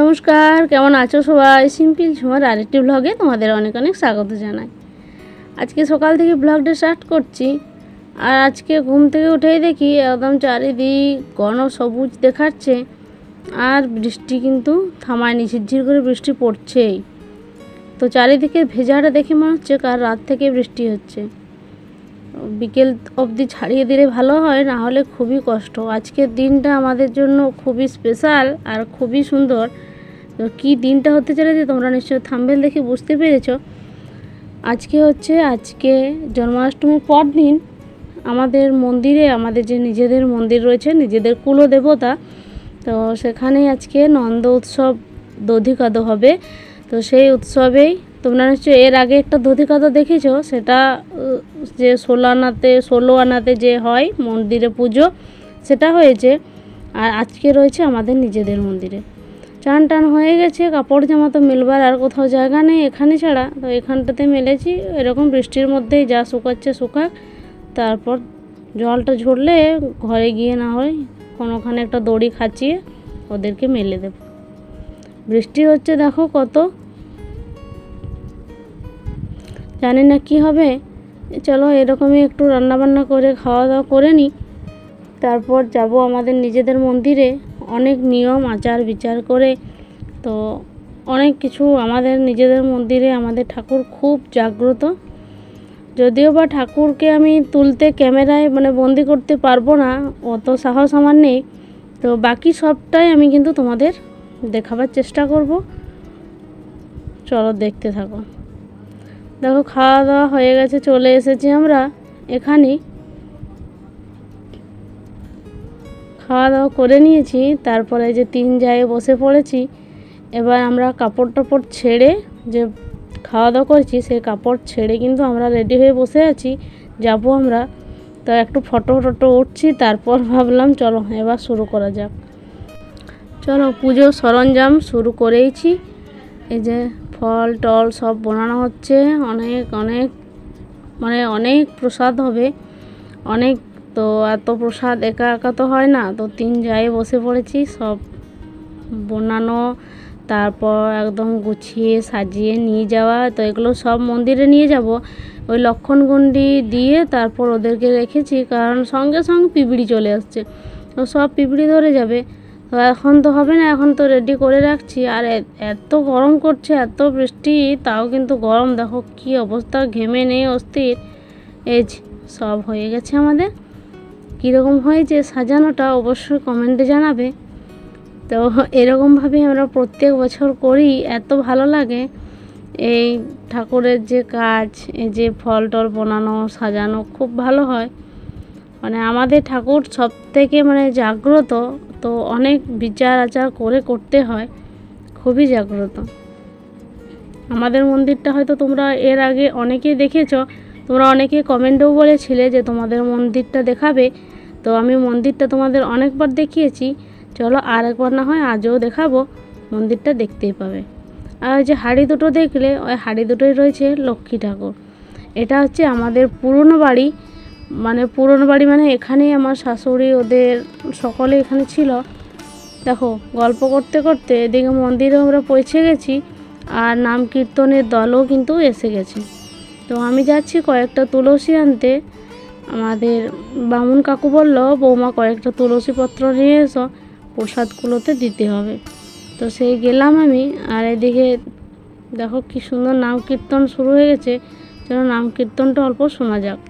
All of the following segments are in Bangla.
নমস্কার, কেমন আছো সবাই? সিম্পল ঝুমার আরেকটি ব্লগে তোমাদের অনেক অনেক স্বাগত জানাই। আজকে সকাল থেকে ব্লগটা স্টার্ট করছি, আর আজকে ঘুম থেকে উঠেই দেখি একদম চারিদিক ঘন সবুজ দেখাচ্ছে, আর বৃষ্টি কিন্তু থামায়নি ঝিরঝির করে বৃষ্টি পড়ছেই। তো চারিদিকে ভেজাটা দেখে মনে হচ্ছে কার রাত থেকে বৃষ্টি হচ্ছে। বিকেল অবধি ছাড়িয়ে দিলে ভালো হয়, না হলে খুবই কষ্ট। আজকের দিনটা আমাদের জন্য খুবই স্পেশাল আর খুবই সুন্দর। তো কী দিনটা হতে চলেছে তোমরা নিশ্চয়ই থাম্বেল দেখে বুঝতে পেরেছ। আজকে হচ্ছে, আজকে জন্মাষ্টমীর পর দিন আমাদের মন্দিরে, আমাদের যে নিজেদের মন্দির রয়েছে, নিজেদের কুলদেবতা, তো সেখানেই আজকে নন্দ উৎসব দধিকাদ হবে। তো সেই উৎসবেই তোমরা নিশ্চয়ই এর আগে একটা দধিকাদ দেখেছ, সেটা যে ষোলো আনাতে ষোলো আনাতে যে হয় মন্দিরে পুজো, সেটা হয়েছে। আর আজকে রয়েছে আমাদের নিজেদের মন্দিরে। চান টান হয়ে গেছে, কাপড় জামা তো মেলবার আর কোথাও জায়গা নেই এখানে ছাড়া। তো এখানটাতে মেলেছি, এরকম বৃষ্টির মধ্যেই যা শুকাচ্ছে শুকাক। তারপর জলটা ঝরলে ঘরে গিয়ে না হয় কোনোখানে একটা দড়ি খাচিয়ে ওদেরকে মেলে দেব। বৃষ্টি হচ্ছে দেখো কত। জানি না কি হবে। চলো এরকমই একটু রান্নাবান্না করে খাওয়া দাওয়া করে নিই। তারপর যাব আমাদের নিজেদের মন্দিরে। অনেক নিয়ম, আচার, বিচার করে। তো অনেক কিছু আমাদের নিজেদের মন্দিরে আমাদের ঠাকুর খুব জাগ্রত। যদিও বা ঠাকুরকে আমি তুলতে ক্যামেরায় মানে বন্দি করতে পারব না, অত সাহস আমার নেই। তো বাকি সবটাই আমি কিন্তু তোমাদের দেখাবার চেষ্টা করব। চলো দেখতে থাকো। দেখো খাওয়া দাওয়া হয়ে গেছে, চলে এসেছি আমরা। এখানেই। খাওয়া দাওয়া করে নিয়েছি, তারপরে যে তিন জায়গায় বসে পড়েছি। এবার আমরা কাপড় টাপড় ছেড়ে যে খাওয়া দাওয়া করছি, সেই কাপড় ছেড়ে কিন্তু আমরা রেডি হয়ে বসে আছি, যাব আমরা। তো একটু ফটো টটো উঠছি, তারপর ভাবলাম চলো, এবার শুরু করা যাক। চলো পুজোর সরঞ্জাম শুরু করেইছি। এই যে ফল টল সব বানানো হচ্ছে। অনেক অনেক মানে অনেক প্রসাদ হবে। অনেক তো এত প্রসাদ একা একা তো হয় না। তো তিন জায়গায় বসে পড়েছি, সব বানানো, তারপর একদম গুছিয়ে সাজিয়ে নিয়ে যাওয়া। তো এগুলো সব মন্দিরে নিয়ে যাব। ওই লক্ষণগুন্ডি দিয়ে তারপর ওদেরকে রেখেছি, কারণ সঙ্গে সঙ্গে পিঁপড়ি চলে আসছে। তো সব পিঁপড়ি ধরে যাবে। এখন তো হবে না, এখন তো রেডি করে রাখছি। আর এত গরম করছে, এত বৃষ্টি, তাও কিন্তু গরম। দেখো কি অবস্থা, ঘেমে নেই, অস্থির। এজ সব হয়ে গেছে আমাদের। কীরকম হয়েছে সাজানোটা অবশ্যই কমেন্টে জানাবে। তো এরকমভাবে আমরা প্রত্যেক বছর করি, এত ভালো লাগে। এই ঠাকুরের যে কাজ, এই যে ফল টল বানানো, সাজানো, খুব ভালো হয়। মানে আমাদের ঠাকুর সব থেকে মানে জাগ্রত। তো অনেক বিচার আচার করে করতে হয়। খুবই জাগ্রত। আমাদের মন্দিরটা হয়তো তোমরা এর আগে অনেকেই দেখেছ। তোমরা অনেকে কমেন্টেও বলেছিলে যে তোমাদের মন্দিরটা দেখাবে। তো আমি মন্দিরটা তোমাদের অনেকবার দেখিয়েছি। চলো আর একবার না হয় আজও দেখাবো। মন্দিরটা দেখতেই পাবে। আর যে হাড়ি দুটো দেখলে, ওই হাড়ি দুটোই রয়েছে লক্ষ্মী ঠাকুর। এটা হচ্ছে আমাদের পুরনো বাড়ি। মানে পুরনো বাড়ি মানে এখানেই আমার শাশুড়ি, ওদের সকলে এখানে ছিল। দেখো, গল্প করতে করতে এদিকে মন্দিরে আমরা পৌঁছে গেছি আর নাম কীর্তনের দলও কিন্তু এসে গেছে। তো আমি যাচ্ছি কয়েকটা তুলসী আনতে। আমাদের বামুন কাকু বলল, বৌমা, কয়েকটা তুলসী পত্র নিয়ে এসো, প্রসাদগুলোতে দিতে হবে। তো সেই গেলাম আমি আর এদিকে দেখো কি সুন্দর নাম কীর্তন শুরু হয়ে গেছে। যেন নাম কীর্তনটা অল্প শোনা যাক।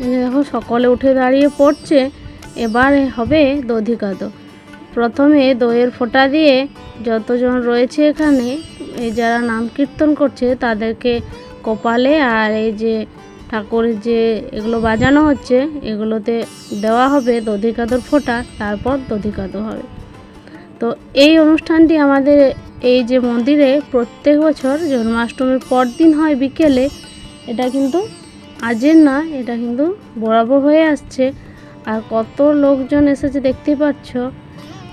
দেখো, সকলে উঠে দাঁড়িয়ে পড়ছে। এবার হবে দধিকাদো প্রথমে দইয়ের ফোঁটা দিয়ে যতজন রয়েছে এখানে, এই যারা নাম কীর্তন করছে, তাদেরকে কপালে আর এই যে ঠাকুরের যে এগুলো বাজানো হচ্ছে, এগুলোতে দেওয়া হবে দধিকাদোর ফোঁটা, তারপর দধিকাদো হবে। তো এই অনুষ্ঠানটি আমাদের এই যে মন্দিরে প্রত্যেক বছর জন্মাষ্টমীর পর দিন হয় বিকেলে, এটা কিন্তু আজের না, এটা কিন্তু বরাবর হয়ে আসছে। আর কত লোকজন এসেছে দেখতেই পাচ্ছ।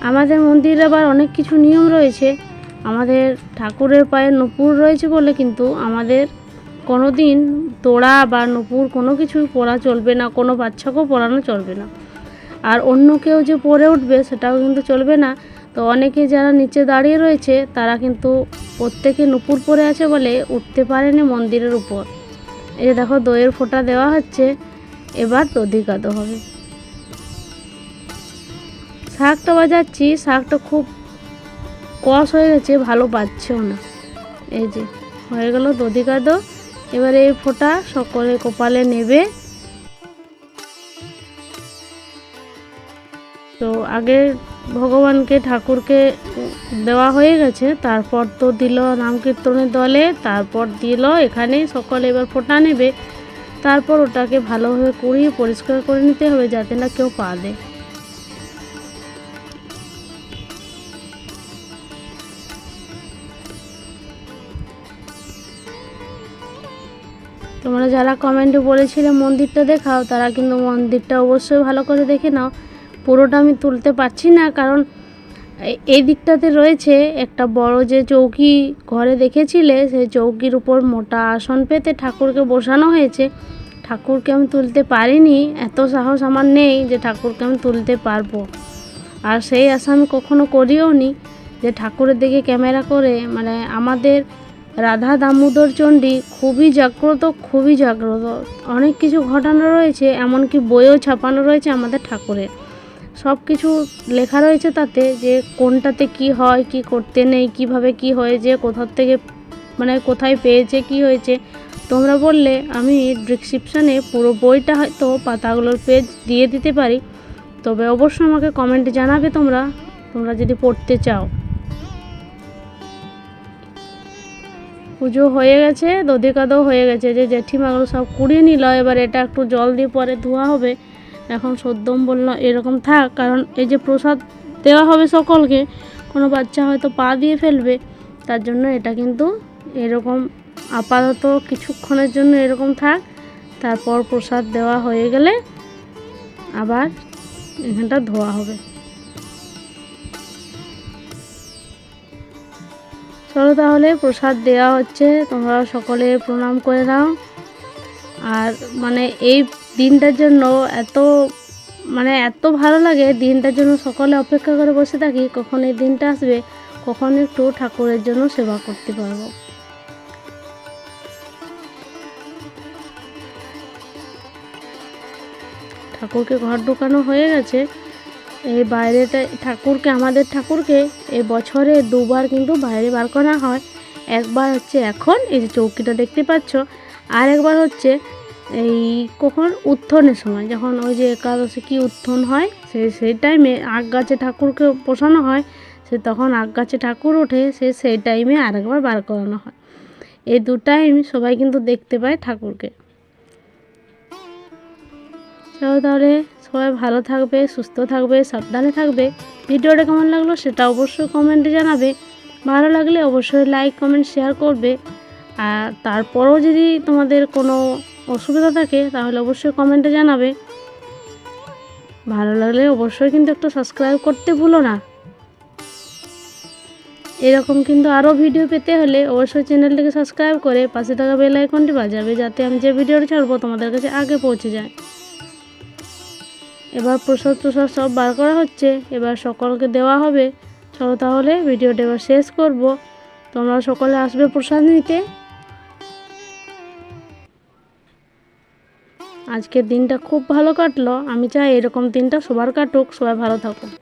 আমাদের মন্দিরে আবার অনেক কিছু নিয়ম রয়েছে। আমাদের ঠাকুরের পায়ে নূপুর রয়েছে বলে কিন্তু আমাদের কোনো দিন তোড়া বা নূপুর কোনো কিছু পরা চলবে না, কোনো বাচ্চাকেও পরানো চলবে না। আর অন্য কেউ যে পরে উঠবে সেটাও কিন্তু চলবে না। তো অনেকে যারা নিচে দাঁড়িয়ে রয়েছে, তারা কিন্তু প্রত্যেকে নূপুর পরে আছে বলে উঠতে পারেনি মন্দিরের উপর। এই যে দেখো, দইয়ের ফোঁটা দেওয়া হচ্ছে। এবার দধি দধিকাদো হবে। শাকটা বাজাচ্ছি শাকটা খুব কষ হয়ে গেছে, ভালো পাচ্ছেও না। এই যে, হয়ে গেল দধিকাদো এবারে এই ফোঁটা সকলে কপালে নেবে। তো আগে ভগবানকে, ঠাকুরকে দেওয়া হয়ে গেছে। তারপর তো দিল নাম কীর্তনের দলে, তারপর দিল এখানে, সকলে এবার ফোঁটা নেবে। তারপর ওটাকে ভালোভাবে কুড়িয়ে পরিষ্কার করে নিতে হবে যাতে না কেউ পা দেয়। তোমরা যারা কমেন্টে বলেছিলে মন্দিরটা দেখাও, তারা কিন্তু মন্দিরটা অবশ্যই ভালো করে দেখে নাও। পুরোটা আমি তুলতে পারছি না, কারণ এই দিকটাতে রয়েছে একটা বড় যে চৌকি ঘরে দেখেছিলে, সেই চৌকির উপর মোটা আসন পেতে ঠাকুরকে বসানো হয়েছে। ঠাকুরকে আমি তুলতে পারিনি, এত সাহস আমার নেই যে ঠাকুরকে আমি তুলতে পারব। আর সেই আশা আমি কখনো করিও নি যে ঠাকুরের দিকে ক্যামেরা করে মানে আমাদের রাধা দামোদর চণ্ডী খুবই জাগ্রত খুবই জাগ্রত। অনেক কিছু ঘটানো রয়েছে, এমনকি বইও ছাপানো রয়েছে আমাদের ঠাকুরের। সব কিছু লেখা রয়েছে তাতে যে কোনটাতে কি হয়, কি করতে নেই, কীভাবে কি হয়েছে, কোথার থেকে মানে কোথায় পেয়েছে, কি হয়েছে, তোমরা বললে আমি ডিসক্রিপশানে পুরো বইটা হয়তো পাতাগুলোর পেজ দিয়ে দিতে পারি। তবে অবশ্যই আমাকে কমেন্টে জানাবে তোমরা তোমরা যদি পড়তে চাও। পুজো হয়ে গেছে, দধিকাদও হয়ে গেছে, যে জেঠিমাগুলো সব কুড়িয়ে নিল, এবার এটা একটু জল দিয়ে পরে ধোয়া হবে। এখন সদ্যম বলল, এরকম থাক, কারণ এই যে প্রসাদ দেওয়া হবে সকলকে, কোনো বাচ্চা হয়তো পা দিয়ে ফেলবে। তার জন্য এটা কিন্তু এরকম আপাতত কিছুক্ষণের জন্য এরকম থাক। তারপর প্রসাদ দেওয়া হয়ে গেলে আবার এখানটা ধোয়া হবে। চলো তাহলে, প্রসাদ দেওয়া হচ্ছে। তোমরা সকলে প্রণাম করে নাও। আর মানে এই দিনটার জন্য এত মানে এত ভালো লাগে, দিনটার জন্য সকলে অপেক্ষা করে বসে থাকি কখন এই দিনটা আসবে কখন একটু ঠাকুরের জন্য সেবা করতে পারব। ঠাকুরকে ঘর ঢুকানো হয়ে গেছে। এই বাইরেটা, ঠাকুরকে, আমাদের ঠাকুরকে এই বছরে দুবার কিন্তু বাইরে বার করা হয়। একবার হচ্ছে এখন, এই যে চৌকিটা দেখতে পাচ্ছ আর একবার হচ্ছে এই কখন উত্থনের সময়, যখন ওই যে একাদশী কি উত্থন হয় সেই সেই টাইমে আগ গাছে ঠাকুরকে পোষানো হয়, সে তখন আগ গাছে ঠাকুর ওঠে, সে সেই টাইমে আরেকবার বার করানো হয়। এই দু টাইম সবাই কিন্তু দেখতে পায় ঠাকুরকে। চলো তাহলে সবাই ভালো থাকবে, সুস্থ থাকবে, সাবধানে থাকবে। ভিডিওটা কেমন লাগল সেটা অবশ্যই কমেন্টে জানাবে। ভালো লাগলে অবশ্যই লাইক কমেন্ট শেয়ার করবে। আর তারপরেও যদি তোমাদের কোনো অসুবিধা থাকে, তাহলে অবশ্যই কমেন্টে জানাবে। ভালো লাগলে অবশ্যই কিন্তু একটু সাবস্ক্রাইব করতে ভুলো না। এরকম কিন্তু আরও ভিডিও পেতে হলে অবশ্যই চ্যানেলটিকে সাবস্ক্রাইব করে পাশে থাকা বেল আইকনটি বাজাবে, যাতে আমি যে ভিডিওটা ছাড়বো তোমাদের কাছে আগে পৌঁছে যায়। এবার প্রসাদ প্রসাদ সব বার করা হচ্ছে, এবার সকলকে দেওয়া হবে। চলো তাহলে ভিডিওটা এবার শেষ করব। তোমরা সকলে আসবে প্রসাদ নিতে। আজকের দিনটা খুব ভালো কাটলো। আমি চাই এরকম দিনটা সবার কাটুক সবাই ভালো থাকুক।